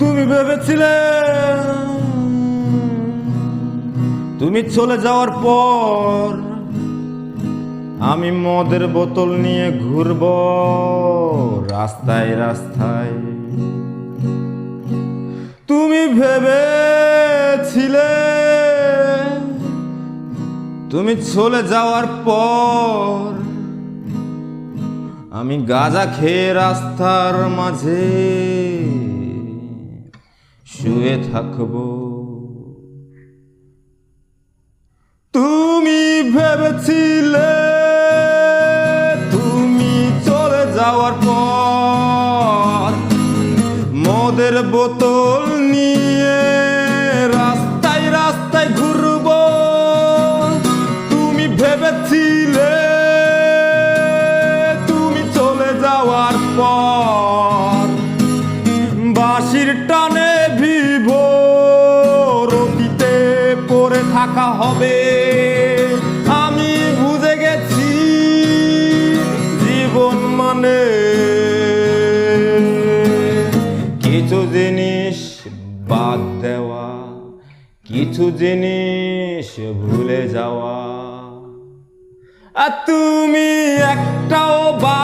তুমি ভেবেছিলে? তুমি চলে যাওয়ার পর আমি মদের বোতল নিয়ে ঘুরব রাস্তায় রাস্তায়। তুমি ভেবেছিলে? তুমি চলে যাওয়ার পর আমি গাজা খেয়ে রাস্তার মাঝে শুয়ে থাকব। তুমি ভেবেছিলে তুমি চলে যাওয়ার পর মদের বোতল নিয়ে রাস্তায় রাস্তায় ঘুরব। তুমি ভেবেছিলে তুমি চলে যাওয়ার পর বাঁশির থাকা হবে, আমি বুঝে গেছি জীবন মানে। কিছু জিনিস বাদ দেওয়া, কিছু জিনিস ভুলে যাওয়া। আর তুমি একটাও বা